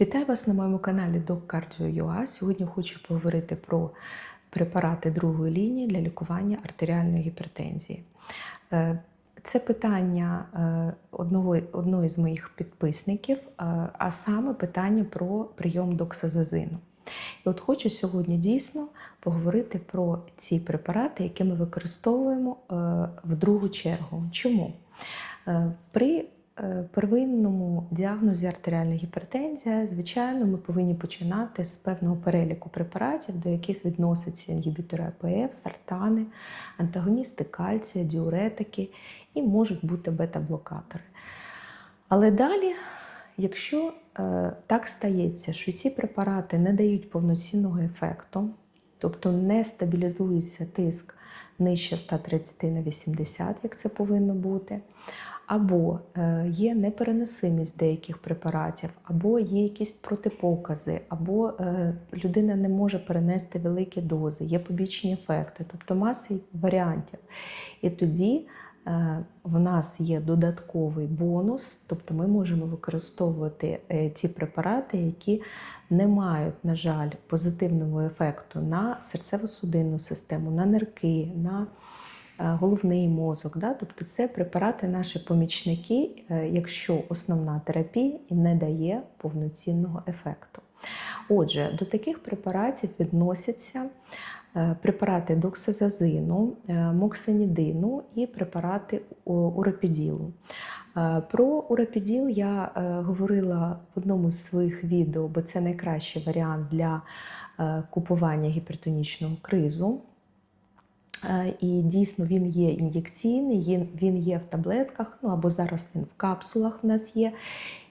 Вітаю вас на моєму каналі DocCardio.ua. Сьогодні хочу поговорити про препарати другої лінії для лікування артеріальної гіпертензії. Е, Це питання е, одного, одного з моїх підписників, е, а саме питання про прийом доксазазину. І от хочу сьогодні дійсно поговорити про ці препарати, які ми використовуємо в другу чергу. Чому? При первинному діагнозі артеріальна гіпертензія, звичайно, ми повинні починати з певного переліку препаратів, до яких відносяться інгібітори АПФ, сартани, антагоністи кальція, діуретики і можуть бути бета-блокатори. Але далі, якщо е, так стається, що ці препарати не дають повноцінного ефекту, тобто не стабілізується тиск нижче 130 на 80, як це повинно бути, або е, є непереносимість деяких препаратів, або є якісь протипокази, або е, людина не може перенести великі дози, є побічні ефекти, тобто маси варіантів. І тоді е, в нас є додатковий бонус, тобто ми можемо використовувати ті препарати, які не мають, на жаль, позитивного ефекту на серцево-судинну систему, на нирки, на головний мозок. Да? Тобто це препарати наші помічники, е, якщо основна терапія не дає повноцінного ефекту. Отже, до таких препаратів відносяться е, препарати доксазазину, е, моксинідину і препарати урапіділу. Е, Про урапіділ я е, говорила в одному з своїх відео, бо це найкращий варіант для е, купування гіпертонічного кризу. Е, І дійсно він є ін'єкційний, він- є в таблетках, ну або зараз він в капсулах в нас є.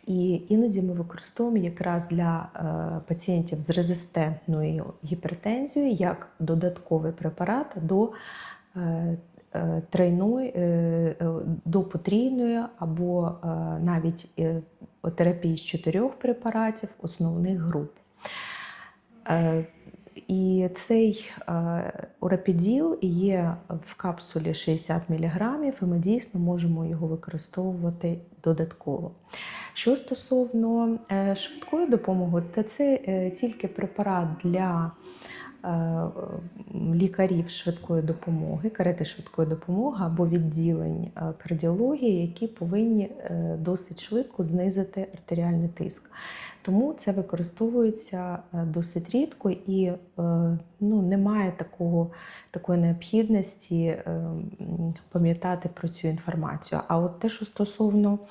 І іноді ми використовуємо якраз для е, пацієнтів з резистентною гіпертензією як додатковий препарат до е, тройної, е, до потрійної або навіть терапії з чотирьох препаратів основних груп. І цей е, урапіділ є в капсулі 60 мг, і ми дійсно можемо його використовувати додатково. Що стосовно е, швидкої допомоги, то це е, тільки препарат для лікарів швидкої допомоги, карети швидкої допомоги або відділень е, кардіології, які повинні е, досить швидко знизити артеріальний тиск. Тому це використовується е, досить рідко і е, ну, немає такого, такої необхідності е, пам'ятати про цю інформацію. А от те, що стосовно е,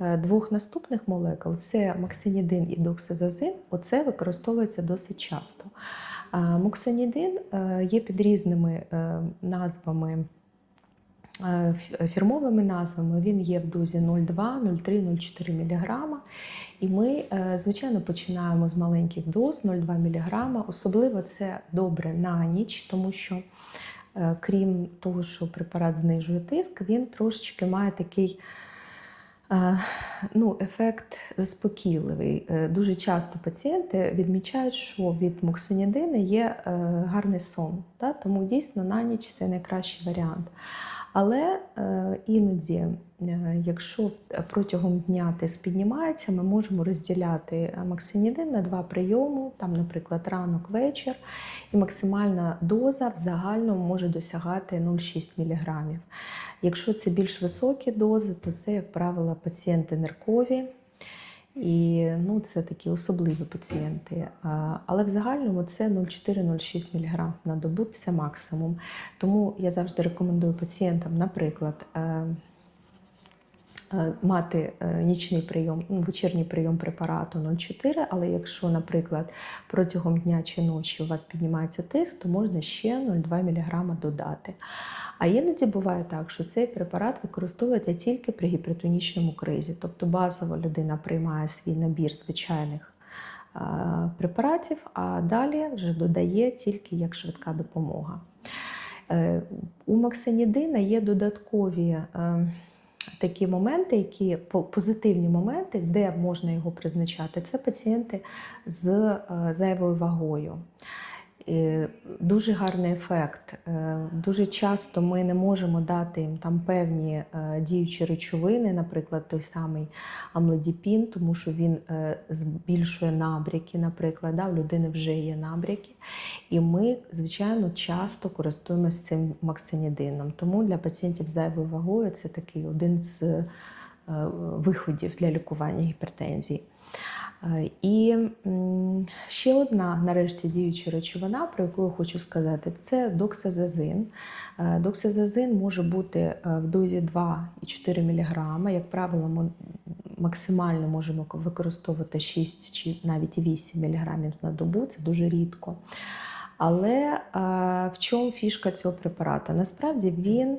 двох наступних молекул, це максинідин і доксизазин, оце використовується досить часто. А Моксинідин е, є під різними е, назвами. е, Фірмовими назвами він є в дозі 0,2, 0,3, 0,4 мг. І ми, е, звичайно, починаємо з маленьких доз 0,2 мг. Особливо це добре на ніч, тому що, е, крім того, що препарат знижує тиск, він трошечки має такий е, ну, ефект заспокійливий. Е, Дуже часто пацієнти відмічають, що від муксонідини є е, гарний сон. Тому дійсно на ніч це найкращий варіант. Але е, іноді, е, якщо в- протягом дня тиск піднімається, ми можемо розділяти е, максинідин на два прийоми, там, наприклад, ранок, вечір, і максимальна доза в загальному може досягати 0,6 мг. Якщо це більш високі дози, то це, як правило, пацієнти ниркові. І ну, це такі особливі пацієнти. Але в загальному це 0,4-0,6 мг на добу це максимум. Тому я завжди рекомендую пацієнтам, наприклад, е, е, мати е, нічний прийом, ну, вечірній прийом препарату 0,4, але якщо, наприклад, протягом дня чи ночі у вас піднімається тиск, то можна ще 0,2 мг додати. А іноді буває так, що цей препарат використовується тільки при гіпертонічному кризі. Тобто базово людина приймає свій набір звичайних препаратів, а далі вже додає тільки як швидка допомога. Е, У максинідина є додаткові е, такі моменти, які позитивні моменти, де можна його призначати. Це пацієнти з е, зайвою вагою. Дуже гарний ефект. Е, Дуже часто ми не можемо дати їм там певні е, діючі речовини, наприклад, той самий амлодіпін, тому що він е, збільшує набряки, наприклад, да, у людини вже є набряки. І ми, звичайно, часто користуємося цим максинідином. Тому для пацієнтів з зайвою вагою це такий один з виходів для лікування гіпертензії. Е, І ще одна, нарешті, діюча речовина, про яку я хочу сказати, це доксазазин. Е, Доксазазин може бути е, в дозі 2,4 мг. Як правило, ми максимально можемо використовувати 6 чи навіть 8 мг на добу, це дуже рідко. Але в чому фішка цього препарату? Насправді він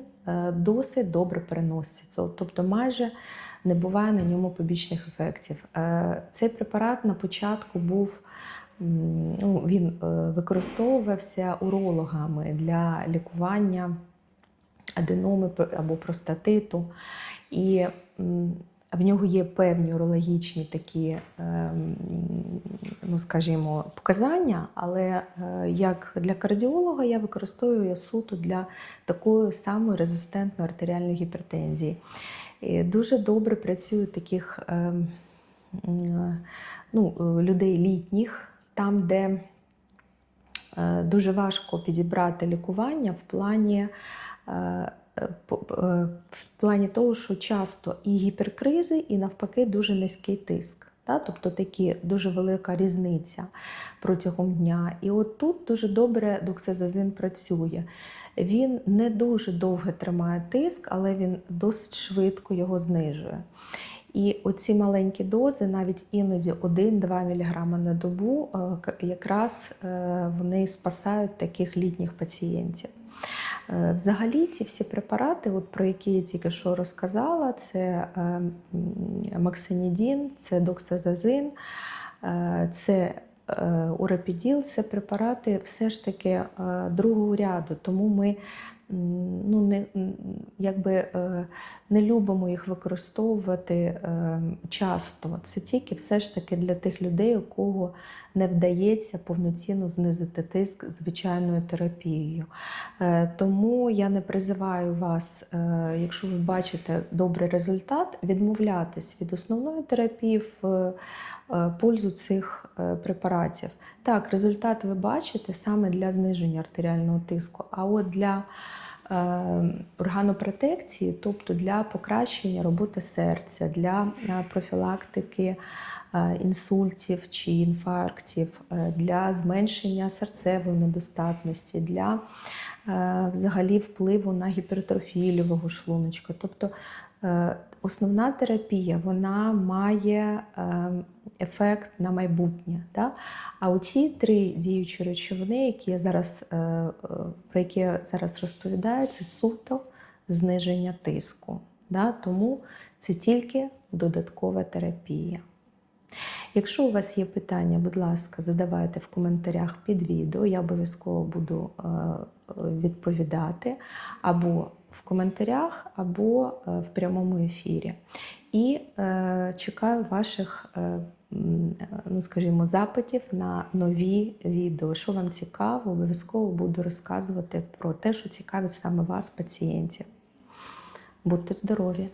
досить добре переноситься, тобто майже не буває на ньому побічних ефектів. Е, Цей препарат на початку був. Ну, він е, використовувався урологами для лікування аденоми або простатиту. І в нього є певні урологічні такі, ем, ну скажімо, показання, але е, як для кардіолога я використовую суто для такої самої резистентної артеріальної гіпертензії. І дуже добре працює таких ем, ну, е, людей літніх, там, де е, дуже важко підібрати лікування в плані. Е, В плані того, що часто і гіперкризи, і навпаки дуже низький тиск. Та? Тобто такі дуже велика різниця протягом дня. І от тут дуже добре доксазазин працює. Він не дуже довго тримає тиск, але він досить швидко його знижує. І оці маленькі дози, навіть іноді 1-2 мг на добу, е, якраз е, вони спасають таких літніх пацієнтів. Е, Взагалі, ці всі препарати, от про які я тільки що розказала, це е, максинідін, це доксазазин, е, це урапіділ, це препарати все ж таки другого ряду. Тому ми ну, не, якби, е, не любимо їх використовувати е, часто. Це тільки все ж таки для тих людей, у кого не вдається повноцінно знизити тиск звичайною терапією. Е, Тому я не призиваю вас, якщо ви бачите добрий результат, відмовлятись від основної терапії в пользу цих препаратів. Так, результат ви бачите саме для зниження артеріального тиску, а от для органопротекції, тобто для покращення роботи серця, для е, профілактики е, інсультів чи інфарктів, е, для зменшення серцевої недостатності, для взагалі впливу на гіпертрофію лівого шлуночка. Тобто е, основна терапія вона має е, ефект на майбутнє. Да? А оці три діючі речовини, які я зараз, е, е, про які я зараз розповідаю, це суто зниження тиску. Да? Тому це тільки додаткова терапія. Якщо у вас є питання, будь ласка, задавайте в коментарях під відео, я обов'язково буду е, відповідати або в коментарях, або е, в прямому ефірі. І е, чекаю ваших, е, ну, скажімо, запитів на нові відео. Що вам цікаво, обов'язково буду розказувати про те, що цікавить саме вас, пацієнтів. Будьте здорові!